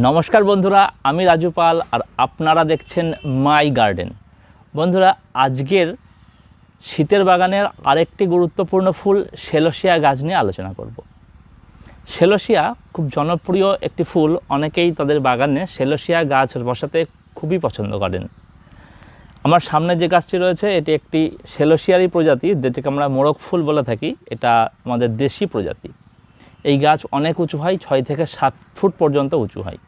নমস্কার বন্ধুরা, আমি রাজু পাল আর আপনারা দেখছেন মাই গার্ডেন। বন্ধুরা, আজকের শীতের বাগানের আরেকটি গুরুত্বপূর্ণ ফুল সেলোসিয়া গাছ নিয়ে আলোচনা করব। সেলোসিয়া খুব জনপ্রিয় একটি ফুল, অনেকেই তাদের বাগানে সেলোসিয়া গাছ বসাতে খুবই পছন্দ করেন। আমার সামনে যে গাছটি রয়েছে, এটি একটি সেলোসিয়ারি প্রজাতি, যেটিকে আমরা মোরগ ফুল বলে থাকি। এটা আমাদের দেশি প্রজাতি। এই গাছ অনেক উঁচু হয়, ছয় থেকে সাত ফুট পর্যন্ত উঁচু হয়।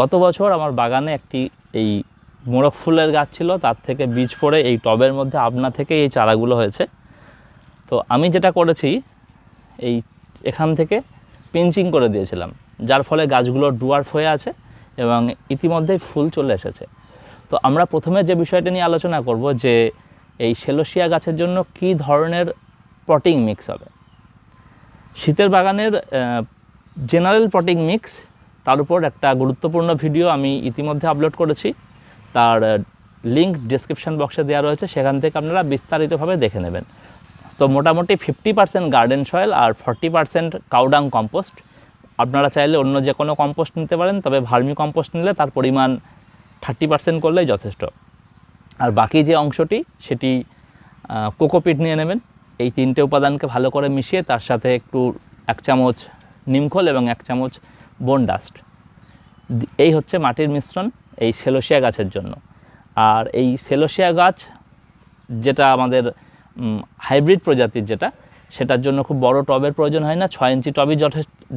গত বছর আমার বাগানে একটি এই মোরগ ফুলের গাছ ছিল, তার থেকে বীজ পড়ে এই টবের মধ্যে আপনা থেকে এই চারাগুলো হয়েছে। তো আমি যেটা করেছি, এই এখান থেকে পিঞ্চিং করে দিয়েছিলাম, যার ফলে গাছগুলো ডুয়ার্ফ হয়ে আছে এবং ইতিমধ্যেই ফুল চলে এসেছে। তো আমরা প্রথমে যে বিষয়টা নিয়ে আলোচনা করব যে এই সেলোসিয়া গাছের জন্য কী ধরনের পটিং মিক্স হবে। শীতের বাগানের জেনারেল পটিং মিক্স তার উপর একটা গুরুত্বপূর্ণ ভিডিও আমি ইতিমধ্যে আপলোড করেছি। তার লিঙ্ক ডিসক্রিপশন বক্সে দেওয়া রয়েছে, সেখান থেকে আপনারা বিস্তারিতভাবে দেখে নেবেন। তো মোটামুটি ফিফটি পার্সেন্ট গার্ডেন সয়েল আর forty percent cow dung compost আপনারা চাইলে অন্য যে কোনো কম্পোস্ট নিতে পারেন, তবে ভার্মি কম্পোস্ট নিলে তার পরিমাণ থার্টি পার্সেন্ট করলেই যথেষ্ট। আর বাকি যে অংশটি, সেটি কোকোপিট নিয়ে নেবেন। এই তিনটে উপাদানকে ভালো করে মিশিয়ে তার সাথে একটু এক চামচ নিমখোল এবং এক চামচ বোন ডাস্ট এই হচ্ছে মাটির মিশ্রণ এই সেলোসিয়া গাছের জন্য। আর এই সেলোসিয়া গাছ যেটা আমাদের হাইব্রিড প্রজাতির যেটা, সেটার জন্য খুব বড় টবের প্রয়োজন হয় না। ছয় ইঞ্চি টবই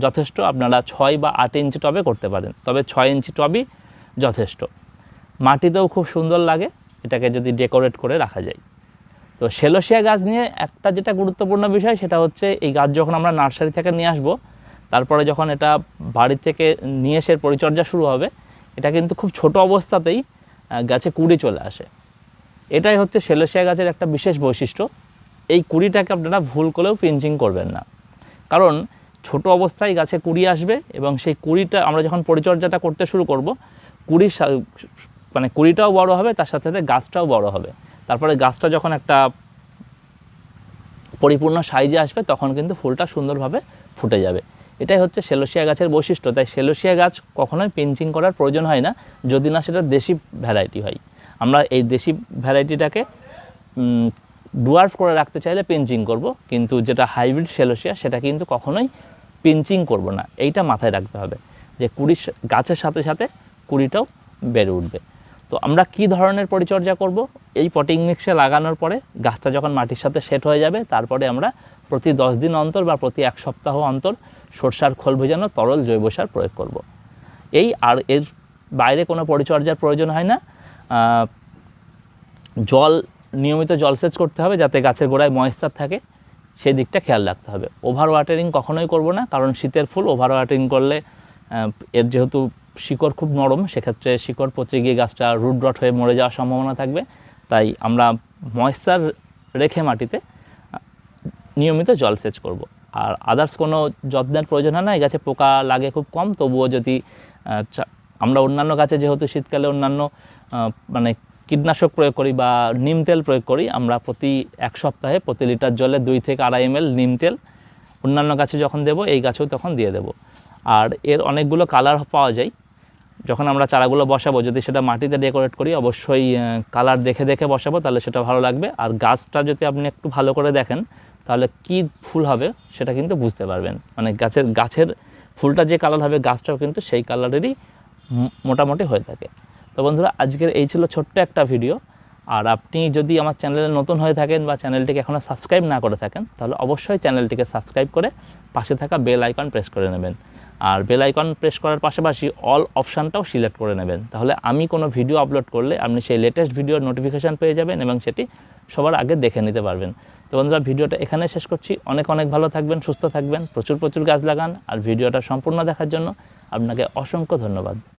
যথেষ্ট। আপনারা ছয় বা আট ইঞ্চি টবে করতে পারেন। তবে ছয় ইঞ্চি টবই যথেষ্ট। মাটিতেও খুব সুন্দর লাগে। এটাকে যদি ডেকোরেট করে রাখা যায়। তো সেলোসিয়া গাছ নিয়ে একটা যেটা গুরুত্বপূর্ণ বিষয়, সেটা হচ্ছে এই গাছ যখন আমরা নার্সারি থেকে নিয়ে আসব, তারপরে যখন এটা বাড়ি থেকে নিয়ে এসে পরিচর্যা শুরু হবে, এটা কিন্তু খুব ছোট অবস্থাতেই গাছে কুড়ি চলে আসে। এটাই হচ্ছে সেলোসিয়া গাছের একটা বিশেষ বৈশিষ্ট্য। এই কুড়িটাকে আপনারা ভুল করেও পিঞ্চিং করবেন না। কারণ ছোট অবস্থায় গাছে কুড়ি আসবে এবং সেই কুড়িটা আমরা যখন পরিচর্যাটা করতে শুরু করব, কুড়ির মানে কুড়িটাও বড় হবে, তার সাথে সাথে গাছটাও বড় হবে। তারপরে গাছটা যখন একটা পরিপূর্ণ সাইজে আসবে, তখন কিন্তু ফুলটা সুন্দরভাবে ফুটে যাবে। এটাই হচ্ছে সেলোসিয়া গাছের বৈশিষ্ট্য। তাই সেলোসিয়া গাছ কখনোই পিঞ্চিং করার প্রয়োজন হয় না, যদি না সেটা দেশি ভ্যারাইটি হয়। আমরা এই দেশি ভ্যারাইটিটাকে ডুয়ার্ফ করে রাখতে চাইলে পিঞ্চিং করব, কিন্তু যেটা হাইব্রিড সেলোসিয়া সেটা কিন্তু কখনোই পিঞ্চিং করব না। এইটা মাথায় রাখতে হবে যে কুড়ি গাছের সাথে সাথে কুড়িটাও বেড়ে উঠবে। তো আমরা কি ধরনের পরিচর্যা করব? এই পটিং মিক্সে লাগানোর পরে গাছটা যখন মাটির সাথে সেট হয়ে যাবে, তারপরে আমরা প্রতি দশ দিন অন্তর বা প্রতি এক সপ্তাহ অন্তর সরষার খোল ভেজানো তরল জৈব সার প্রয়োগ করব। এই আর এর বাইরে কোনো পরিচর্যার প্রয়োজন হয় না। জল, নিয়মিত জলসেচ করতে হবে যাতে গাছের গোড়ায় ময়েশ্চার থাকে। সেই দিকটা খেয়াল রাখতে হবে। ওভার ওয়াটারিং কখনোই করব না, কারণ শীতের ফুল ওভার ওয়াটারিং করলে এর যেহেতু শিকড় খুব নরম, সেক্ষেত্রে শিকড় পচে গিয়ে গাছটা রুট রট হয়ে মরে যাওয়ার সম্ভাবনা থাকবে। তাই আমরা ময়েশ্চার রেখে মাটিতে নিয়মিত জলসেচ করব। আর আদার্স কোনো যত্নের প্রয়োজন হয় না, এই গাছে পোকা লাগে খুব কম, তবুও যদি আমরা অন্যান্য গাছে যেহেতু শীতকালে অন্যান্য মানে কীটনাশক প্রয়োগ করি বা নিম তেল প্রয়োগ করি, আমরা প্রতি এক সপ্তাহে প্রতি লিটার জলে দুই থেকে আড়াই এম এল নিম তেল অন্যান্য গাছে যখন দেব, এই গাছেও তখন দিয়ে দেব। আর এর অনেকগুলো কালার পাওয়া যায়। যখন আমরা চারাগুলো বসাবো, যদি সেটা মাটিতে ডেকোরেট করি, অবশ্যই কালার দেখে দেখে বসাবো, তাহলে সেটা ভালো লাগবে। আর গাছটা যদি আপনি একটু ভালো করে দেখেন, তাহলে কি ফুল হবে সেটা কিন্তু বুঝতে পারবেন। মানে গাছের গাছের ফুলটা যে কালার হবে, গাছটাও কিন্তু সেই কালারেরই মোটামুটি হয়ে থাকে। তো বন্ধুরা, আজকের এই ছিল ছোট্ট একটা ভিডিও আর আপনি যদি আমার চ্যানেলে নতুন হয়ে থাকেন বা চ্যানেলটিকে এখনও সাবস্ক্রাইব না করে থাকেন, তাহলে অবশ্যই চ্যানেলটিকে সাবস্ক্রাইব করে পাশে থাকা বেল আইকন প্রেস করে নেবেন। আর বেল আইকন প্রেস করার পাশাপাশি অল অপশানটাও সিলেক্ট করে নেবেন। তাহলে আমি কোনো ভিডিও আপলোড করলে আপনি সেই লেটেস্ট ভিডিওর নোটিফিকেশান পেয়ে যাবেন এবং সেটি সবার আগে দেখে নিতে পারবেন। তো বন্ধুরা, ভিডিওটা এখানে শেষ করছি। অনেক অনেক ভালো থাকবেন, সুস্থ থাকবেন, প্রচুর প্রচুর গাছ লাগান, আর ভিডিওটা সম্পূর্ণ দেখার জন্য আপনাকে অসংখ্য ধন্যবাদ।